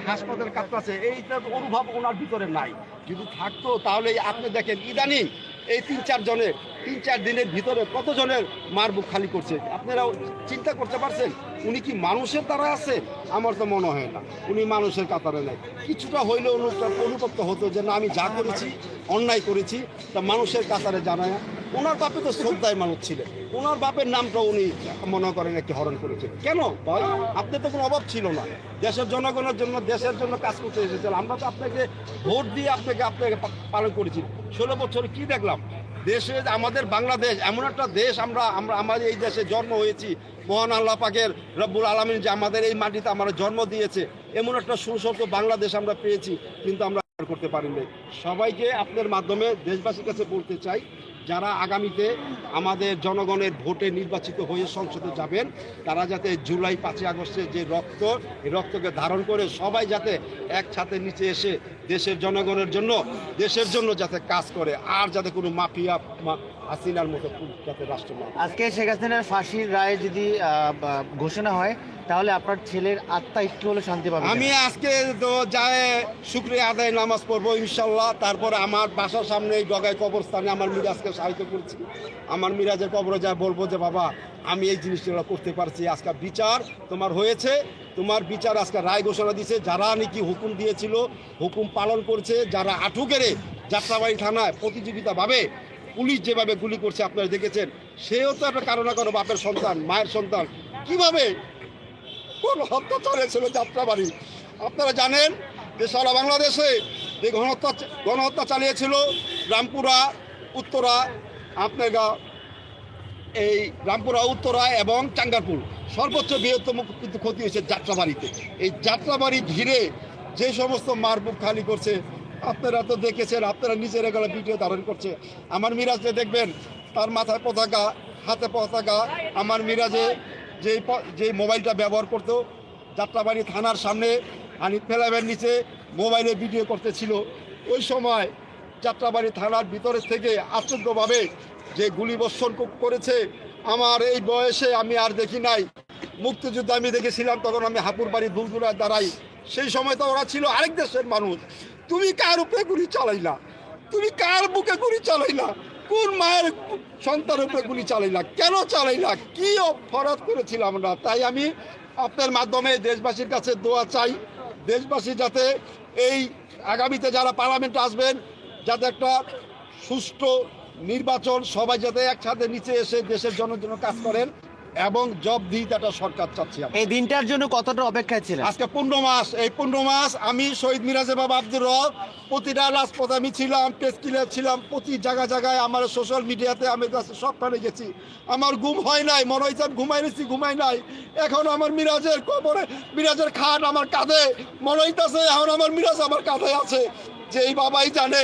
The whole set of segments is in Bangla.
হাসপাতাল কাটতেছে এইটা অনুভব ওনার ভিতরে নাই। যদি থাকতো, তাহলে আপনি দেখেন, ইদানিং এই তিন চার জনের, তিন চার দিনের ভিতরে কতজনের মার বুক খালি করছে? আপনারা চিন্তা করতে পারছেন? উনি কি মানুষের দ্বারা আছে? আমার তো মনে হয় না। উনি মানুষের কাতারে নাই। কিছুটা হইলে অনুতপ্ত হতো যে না, আমি যা করেছি, অন্যায় করেছি, তা মানুষের কাতারে জানায় ওনার বাপে তো শ্রদ্ধায় মানুষ ছিলেন। ওনার বাপের নামটা উনি মনে করেন একটি হরণ করেছেন। কেন ভাই? আপনার তো কোনো অভাব ছিল না। দেশের জনগণের জন্য, দেশের জন্য কাজ করতে এসেছিলাম আমরা তো আপনাকে ভোট দিয়ে আপনাকে আপনাকে পালন করেছি। ষোলো বছরে কি দেখলাম? দেশে আমাদের বাংলাদেশ, এমন একটা দেশ আমরা আমরা আমাদের এই দেশে জন্ম হয়েছি। মহান আল্লাহ পাকের রব্বুল আলমিন যে আমাদের এই মাটিতে আমরা জন্ম দিয়েছে। এমন একটা সুশক্ত বাংলাদেশ আমরা পেয়েছি, কিন্তু আমরা করতে পারিনি। সবাইকে আপনার মাধ্যমে দেশবাসীর কাছে বলতে চাই যারা আগামীতে আমাদের জনগণের ভোটে নির্বাচিত হয়ে সংসদে যাবেন, তারা যাতে জুলাই পাঁচই আগস্টে যে রক্ত, এই রক্তকে ধারণ করে সবাই যাতে এক ছাতে নিচে এসে দেশের জনগণের জন্য দেশের জন্য যাতে কাজ করে আর যাতে কোনো মাফিয়া হাসিনার মতো যাতে রাষ্ট্র আজকে শেখ হাসিনার ফাঁসির রায় যদি ঘোষণা হয় তাহলে আপনার ছেলের আত্মা একটু হলে শান্তি পাবে আমি আজকে তো যায় শুক্রিয়া আদায় নামাজ পড়ব ইনশাল্লাহ তারপরে আমার বাসার সামনে এই ডগায় কবরস্থানে আমার মিরাজকে সাহায্য করছি। আমার মিরাজের কবরে যা বলব যে বাবা আমি এই জিনিসটা করতে পারছি। আজকে বিচার তোমার হয়েছে। তোমার বিচার আজকে রায় ঘোষণা দিয়েছে যারা নাকি হুকুম দিয়েছিল, হুকুম পালন করছে, যারা আঠু কেড়ে যাত্রাবাড়ি থানায় প্রতিযোগিতাভাবে পুলিশ যেভাবে গুলি করছে, আপনারা দেখেছেন, সেও তো একটা কারও না কারও বাপের সন্তান, মায়ের সন্তান। কীভাবে কোন হত্যা চলেছিল যাত্রাবাড়ি আপনারা জানেন যে সারা বাংলাদেশে যে গণহত্যা গণহত্যা চালিয়েছিল রামপুরা, উত্তরা, আপনার গা- এই রামপুরা, উত্তরা এবং চাঙ্গারপুর সর্বোচ্চ বৃহত্তম কিন্তু ক্ষতি হয়েছে যাত্রাবাড়িতে। এই যাত্রাবাড়ি ঘিরে যে সমস্ত মারবুক খালি করছে, আপনারা তো দেখেছেন, আপনারা নিজের এগুলো ভিডিও ধারণ করছে। আমার মিরাজে দেখবেন, তার মাথায় পতাকা, হাতে পতাকা। আমার মিরাজে যেই যেই মোবাইলটা ব্যবহার করতো, যাত্রাবাড়ি থানার সামনে, হানিফ ফেলাবের নিচে মোবাইলে ভিডিও করতেছিল। ওই সময় যাত্রাবাড়ি থানার ভিতরে থেকে আশ্চর্যভাবে যে গুলি বর্ষণ করেছে, আমার এই বয়সে আমি আর দেখি নাই। মুক্তিযুদ্ধ আমি দেখেছিলাম, তখন আমি হাপুর বাড়ি দুলদুলায় দাঁড়াই সেই সময় তো ওরা ছিল আরেক দেশের মানুষ। তুমি কার উপরে গুলি চালাইলা? তুমি কার বুকে গুলি চালাইলা? কোন মায়ের সন্তানের উপরে গুলি চালাইলা? কেন চালাইলা? কি অপরাধ করেছিলাম আমরা? তাই আমি আপনার মাধ্যমে দেশবাসীর কাছে দোয়া চাই। দেশবাসী যাতে এই আগামীতে যারা পার্লামেন্টে আসবেন যাতে একটা সুষ্ঠু নির্বাচন সবাই যাতে একসাথে নিচে এসে দেশের জন্য জন্য কাজ করেন এবং জব দিই একটা সরকার চাচ্ছি আমরা। এই দিনটার জন্য কতটা অপেক্ষায় ছিলেন? আজকে পনেরো মাস এই পনেরো মাস আমি শহীদ মিরাজে বাবা আব্দুর রব প্রতিটা রাজপথে আমি ছিলাম প্রেস ক্লিয়ার ছিলাম প্রতি জায়গা জায়গায় আমার সোশ্যাল মিডিয়াতে আমি সবখানে গেছি। আমার ঘুম হয় নাই মনে হয়েছে ঘুমাই নিছি ঘুমাই নাই। এখন আমার মিরাজের কবরে মিরাজের খাট আমার কাঁধে মনে হইতেছে এখন আমার মিরাজ আমার কাঁধে আছে। যেই বাবাই জানে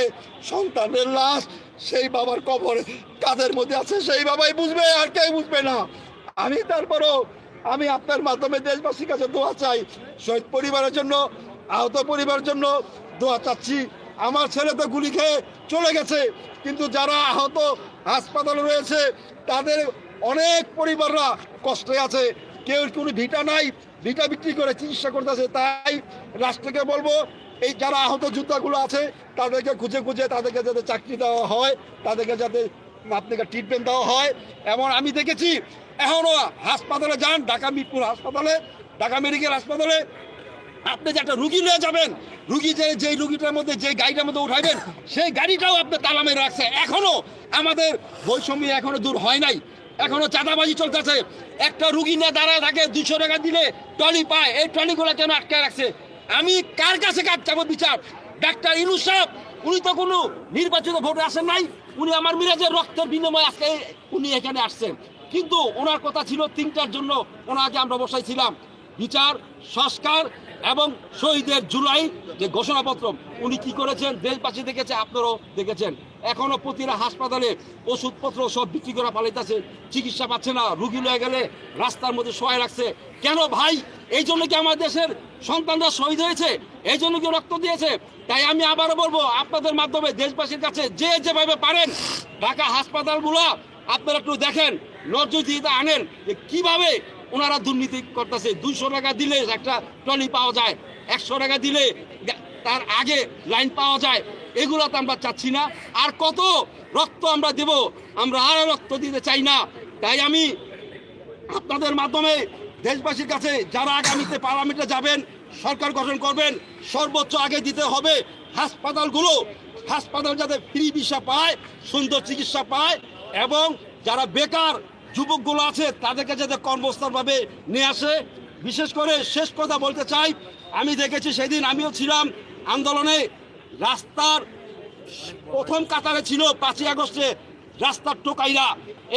সন্তানের লাশ, সেই বাবার কবরে কাঁধের মধ্যে আছে, সেই বাবাই বুঝবে, আর কেউ বুঝবে না। আমি তারপরও, আমি আপনার মাধ্যমে দেশবাসীর কাছে দোয়া চাই, শহীদ পরিবারের জন্য, আহত পরিবারের জন্য দোয়া চাচ্ছি। আমার ছেলে তো গুলি খেয়ে চলে গেছে, কিন্তু যারা আহত হাসপাতালে রয়েছে, তাদের অনেক পরিবাররা কষ্টে আছে। কেউ কোনো ভিটা নাই, ভিটা বিক্রি করে চিকিৎসা করতেছে, তাই রাষ্ট্রকে বলব এই যারা আহত যোদ্ধাগুলো আছে, তাদেরকে খুঁজে খুঁজে তাদেরকে যাতে চাকরি দেওয়া হয়, তাদেরকে যাতে আপনাকে ট্রিটমেন্ট দেওয়া হয়। এবং আমি দেখেছি এখনও হাসপাতালে যান, ঢাকা মিরপুর হাসপাতালে, ঢাকা মেডিকেল হাসপাতালে। আপনি যে একটা রুগী নিয়ে যাবেন, রুগী যে যেই রুগীটার মধ্যে যে গাড়িটার মধ্যে উঠাইবেন, সেই গাড়িটাও আপনি তালা মেরে রাখছে। এখনও আমাদের বৈষম্য এখনও দূর হয় নাই। এখনও চাঁদাবাজি চলতেছে। একটা রুগী নিয়ে দাঁড়ায় থাকে দুশো টাকা দিলে ট্রলি পায়। এই ট্রলিগুলো কেন আটকে রাখছে? আমি কার কাছে কাজ চাবো বিচার? ডাক্তার সাহেব, উনি তো কোনো নির্বাচিত ভোটে আসেন নাই। উনি আমার মিরাজের রক্তের বিনিময়ে আজকে উনি এখানে আসছেন। কিন্তু ওনার কথা ছিল তিনটার জন্য ওনাকে আমরা বসাইছিলাম। বিচার, সংস্কার এবং শহীদের জুলাই যে ঘোষণাপত্র, উনি কি করেছেন? দেশবাসী দেখেছে, আপনারাও দেখেছেন। এখনও প্রতিটা হাসপাতালে ওষুধপত্র সব বিক্রি করা পালাইতেছে। চিকিৎসা পাচ্ছে না, রুগী লয়ে গেলে রাস্তার মধ্যে সহায় রাখছে। কেন ভাই? এই জন্য কি আমার দেশের সন্তানরা শহীদ হয়েছে, এই জন্য কি রক্ত দিয়েছে। তাই আমি আবারও বলব, আপনাদের মাধ্যমে দেশবাসীর কাছে যে যেভাবে পারেন, ঢাকা হাসপাতালগুলো আপনারা একটু দেখেন নজরদিতে আনেন যে কীভাবে ওনারা দুর্নীতি করতেছে। দুইশো টাকা দিলে একটা ট্রলি পাওয়া যায়, একশো টাকা দিলে তার আগে লাইন পাওয়া যায়। এগুলো তো আমরা চাচ্ছি না। আর কত রক্ত আমরা দেব, আমরা আর রক্ত দিতে চাই না। তাই আমি আপনাদের মাধ্যমে দেশবাসীর কাছে যারা আগামীতে পার্লামেন্টে যাবেন, সরকার গঠন করবেন, সর্বোচ্চ আগে দিতে হবে হাসপাতালগুলো। হাসপাতাল যাতে ফ্রি ভিসা পায়, সুন্দর চিকিৎসা পায়, এবং যারা বেকার যুবকগুলো আছে, তাদেরকে যাতে কর্মস্থলভাবে নিয়ে আসে। বিশেষ করে শেষ কথা বলতে চাই, আমি দেখেছি সেদিন আমিও ছিলাম আন্দোলনে, রাস্তার প্রথম কাতারে ছিল পাঁচই আগস্টে রাস্তার টোকাইরা,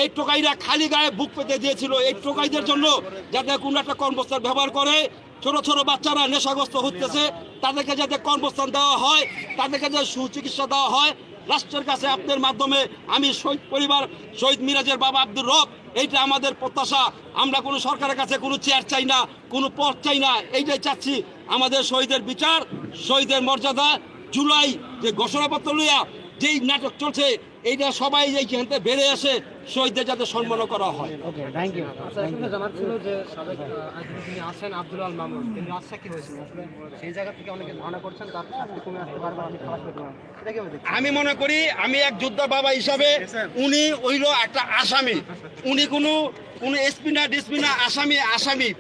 এই টোকাইরা খালি গায়ে বুক পেতে দিয়েছিল। এই টোকাইদের জন্য যাতে কোনো একটা কর্মস্থান ব্যবহার করে। ছোট ছোট বাচ্চারা নেশাগ্রস্ত হতেছে তাদেরকে যাতে কর্মস্থান দেওয়া হয়, তাদেরকে যাতে সুচিকিৎসা দেওয়া হয়। রাষ্ট্রের কাছে আপনার মাধ্যমে আমি শহীদ পরিবার, শহীদ মিরাজের বাবা আব্দুর রব, এইটা আমাদের প্রত্যাশা। আমরা কোনো সরকারের কাছে কোনো চেয়ার চাই না, কোনো পথ চাই না, এইটাই চাচ্ছি। আমাদের শহীদের বিচার, শহীদের মর্যাদা, জুলাই যে ঘোষণাপত্র লইয়া যেই নাটক চলছে এইটা সবাই এইখান থেকে বেড়ে আসে শহীদদের যাতে সম্মান করা হয়। ওকে থ্যাংক ইউ আচ্ছা জানার ছিল যে সাবেক আইনজীবী আছেন আব্দুল আল মামুন। তিনি রাজশাহী হয়েছেন আসলে সেই জায়গা থেকে অনেকে ধারণা করছেন তার শাস্তি কমে আসতে পারবে আমি খারাপ আমি মনে করি আমি এক যোদ্ধা বাবা হিসাবে উনি হইল একটা আসামি। উনি কোনো কোনো এসপি না ডিসপি না আসামি আসামি।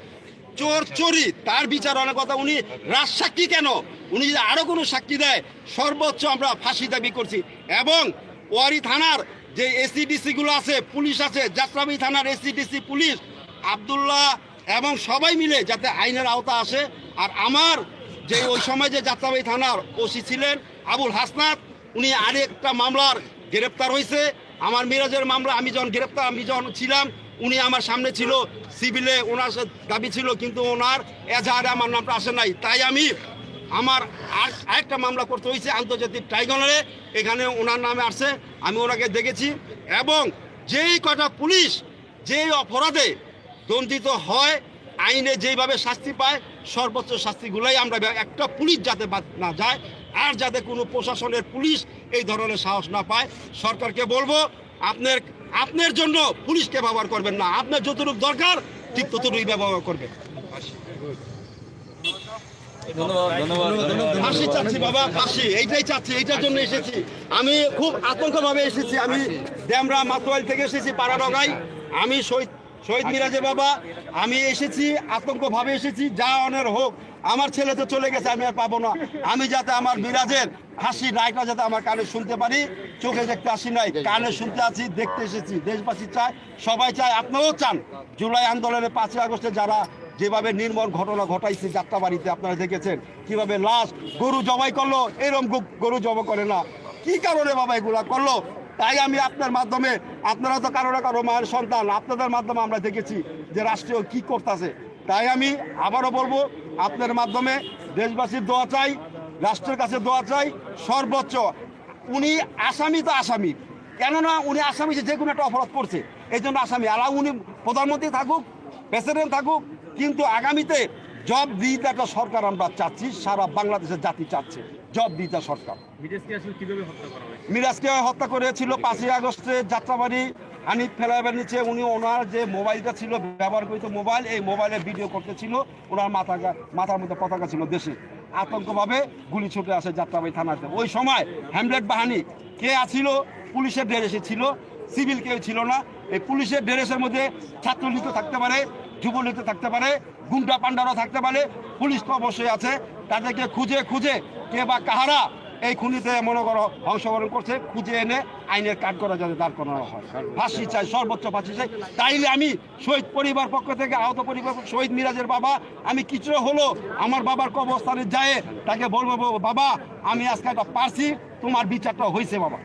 চোর চোরি তার বিচার অনেক কথা উনি রাজসাক্ষী কেন? উনি যদি আরও কোনো সাক্ষী দেয়, সর্বোচ্চ আমরা ফাঁসি দাবি করছি। এবং ওয়ারি থানার যে এসিডিসি গুলো আছে, পুলিশ আছে যাত্রাবাড়ি থানার এসিডিসি পুলিশ, আবদুল্লাহ এবং সবাই মিলে যাতে আইনের আওতা আসে। আর আমার যে ওই সময় যে যাত্রাবাড়ি থানার ওসি ছিলেন আবুল হাসনাত, উনি আরেকটা মামলার গ্রেপ্তার হয়েছে। আমার মিরাজের মামলা, আমি যখন গ্রেপ্তার, আমি যখন ছিলাম, উনি আমার সামনে ছিল, সিভিলে ওনার দাবি ছিল, কিন্তু ওনার এজাহারে আমার নামটা আসে নাই। তাই আমি আমার আর আরেকটা মামলা করতে হয়েছে আন্তর্জাতিক ট্রাইব্যুনালে, এখানে ওনার নামে আসছে, আমি ওনাকে দেখেছি। এবং যেই কটা পুলিশ যেই অপরাধে দণ্ডিত হয়, আইনে যেইভাবে শাস্তি পায়, সর্বোচ্চ শাস্তিগুলাই আমরা একটা পুলিশ যাতে বাদ না যায়, আর যাতে কোনো প্রশাসনের পুলিশ এই ধরনের সাহস না পায়। সরকারকে বলব, আপনার আপনার জন্য পুলিশকে ব্যবহার করবেন না। আপনার যতটুকু দরকার, ঠিক ততটুকুই ব্যবহার করবেন। ফাঁসি চাচ্ছি বাবা, ফাঁসি। এইটাই চাচ্ছি, এইটার জন্য এসেছি। আমি খুব আতঙ্কভাবে এসেছি। আমি ড্যামরা মাতোয়াল থেকে এসেছি পাড়াডগাই আমি শহীদ শহীদ মিরাজে বাবা, আমি এসেছি, আতঙ্কভাবে এসেছি, যা অনের হোক। আমার ছেলে তো চলে গেছে, আমি আর পাবো না। আমি যাতে আমার মিরাজের হাসি রায়টা যাতে আমার কানে শুনতে পারি, চোখে দেখতে আসি নাই, কানে শুনতে আছি দেখতে এসেছি। দেশবাসী চায়, সবাই চায় আপনারাও চান। জুলাই আন্দোলনে পাঁচই আগস্টে যারা যেভাবে নির্মল ঘটনা ঘটাইছে যাত্রাবাড়িতে আপনারা দেখেছেন, কীভাবে লাশ গরু জবাই করল এরকম গো- গরু জবা করে না। কি কারণে বাবা এগুলা করল? তাই আমি আপনার মাধ্যমে, আপনারা তো কারও না কারও মায়ের সন্তান, আপনাদের মাধ্যমে আমরা দেখেছি যে রাষ্ট্রীয় কি করতেছে। তাই আমি আবারও বলব, আপনার মাধ্যমে দেশবাসীর দোয়া চাই, রাষ্ট্রের কাছে দোয়া চাই, সর্বোচ্চ। উনি আসামি তো আসামি। কেননা উনি আসামি যে কোনো একটা অপরাধ করছে। এই জন্য আসামি। আলা উনি প্রধানমন্ত্রী থাকুক, প্রেসিডেন্ট থাকুক কিন্তু আগামীতে জব দিতে একটা সরকার আমরা চাচ্ছি সারা বাংলাদেশের জাতি চাচ্ছে জব দিতে সরকার। মিরাজকে হত্যা করেছিল পাঁচই আগস্টে যাত্রাবাড়ি হানিফ ফেলাইবার নিচে। উনি ওনার যে মোবাইলটা ছিল ব্যবহার করিত মোবাইল এই মোবাইলে ভিডিও করতেছিল। ওনার মাথা মাথার মধ্যে পতাকা ছিল দেশে। আতঙ্কভাবে গুলি ছুটে আসে যাত্রাবাড়ি থানাতে। ওই সময় হ্যামলেট বাহিনী কে আছিল? পুলিশের ড্রেসে ছিল। সিভিল কেউ ছিল না। এই পুলিশের ড্রেসের মধ্যে ছাত্রলীগ থাকতে পারে যুবলীগ থাকতে পারে, গুন্ডা পান্ডারও থাকতে পারে, পুলিশ তো অবশ্যই আছে। তাদেরকে খুঁজে খুঁজে কে বা কাহারা এই খুনিতে মনে করো অংশগ্রহণ করছে, খুঁজে এনে আইনের কাজ করা যাতে দাঁড় করানো হয়। ফাঁসি চাই, সর্বোচ্চ ফাঁসি চাই। তাইলে আমি শহীদ পরিবার পক্ষ থেকে, আহত পরিবার শহীদ মিরাজের বাবা, আমি কিছু হলো আমার বাবার কবস্থানে যায় তাকে বলব, বাবা, আমি আজকে একটা পারছি, তোমার বিচারটা হয়েছে বাবা।